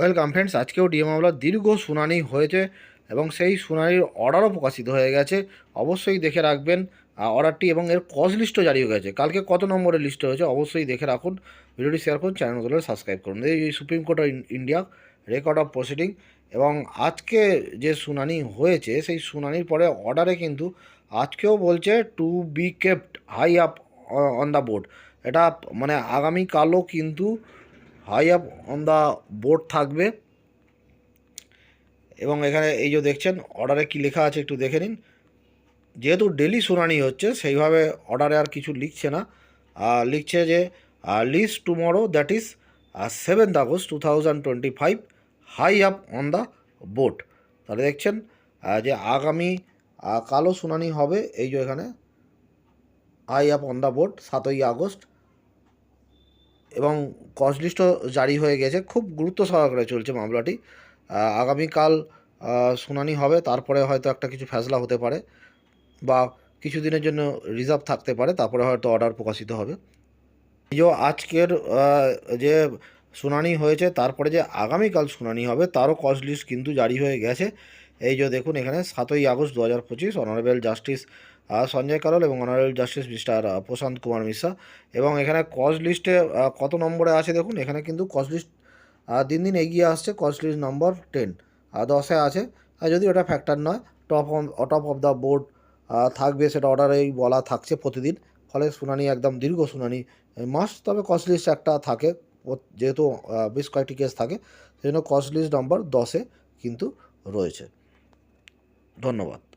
Welcome friends আজকেও DA মামলার দীর্ঘ শুনানি হয়েছে এবং সেই শুনানির অর্ডারও প্রকাশিত হয়ে গেছে। অবশ্যই দেখে রাখবেন অর্ডারটি এবং এর কজ লিস্টও জারি হয়ে গেছে। কালকে কত নম্বরের লিস্ট হয়েছে অবশ্যই দেখে রাখুন। ভিডিওটি শেয়ার করুন চ্যানেল নতুন সাবস্ক্রাইব করুন। এই Supreme Court of India record of proceeding এবং আজকে যে শুনানি হয়েছে, সেই শুনানির পরে অর্ডারে কিন্তু আজকেও বলছে to be kept high up on the board এটা মানে আগামীকালও কিন্তু high up on the board থাকবে। এবং এখানে এই যে দেখছেন, অর্ডারে কি লেখা আছে একটু দেখে নিন। যেহেতু ডেলি শুনানি হচ্ছে, সেইভাবে অর্ডারে আর কিছু লিখছে না। লিখছে যে list tomorrow, that is seventh August two thousand twenty five, high up on the board তাহলে দেখছেন যে আগামী কালো শুনানি হবে, এই যে এখানে, high up on the board সাতই আগস্ট। এবং কজ লিস্টও জারি হয়ে গেছে। খুব গুরুত্ব সহকারে চলছে মামলাটি। আগামীকাল শুনানি হবে। তারপরে হয়তো একটা কিছু ফ্যাসলা হতে পারে বা কিছুদিনের জন্য রিজার্ভ থাকতে পারে। তারপরে হয়তো অর্ডার প্রকাশিত হবে। যে আজকের যে শুনানি হয়েছে, তারপরে যে আগামীকাল শুনানি হবে, তারও কজ লিস্ট কিন্তু জারি হয়ে গেছে। এই যে দেখুন, এখানে সাতই আগস্ট দু হাজার পঁচিশ অনারেবল জাস্টিস সঞ্জয় কারল এবং honourable justice mister Prashant Kumar Mishra. এবং এখানে কজ লিস্টে কত নম্বরে আছে দেখুন, এখানে কিন্তু কজ লিস্ট দিন দিন এগিয়ে আসছে কজ লিস্ট নম্বর টেন দশে আছে। আর যদি ওটা ফ্যাক্টর নয় top top of the board থাকবে, সেটা অর্ডারেই বলা থাকছে প্রতিদিন। ফলে শুনানি একদম দীর্ঘ শুনানি মাস তবে কস্ট লিস্ট একটা থাকে যেহেতু বেশ কয়েকটি কেস থাকে, সেই জন্য কস্ট লিস্ট নম্বর দশে কিন্তু রয়েছে। ধন্যবাদ।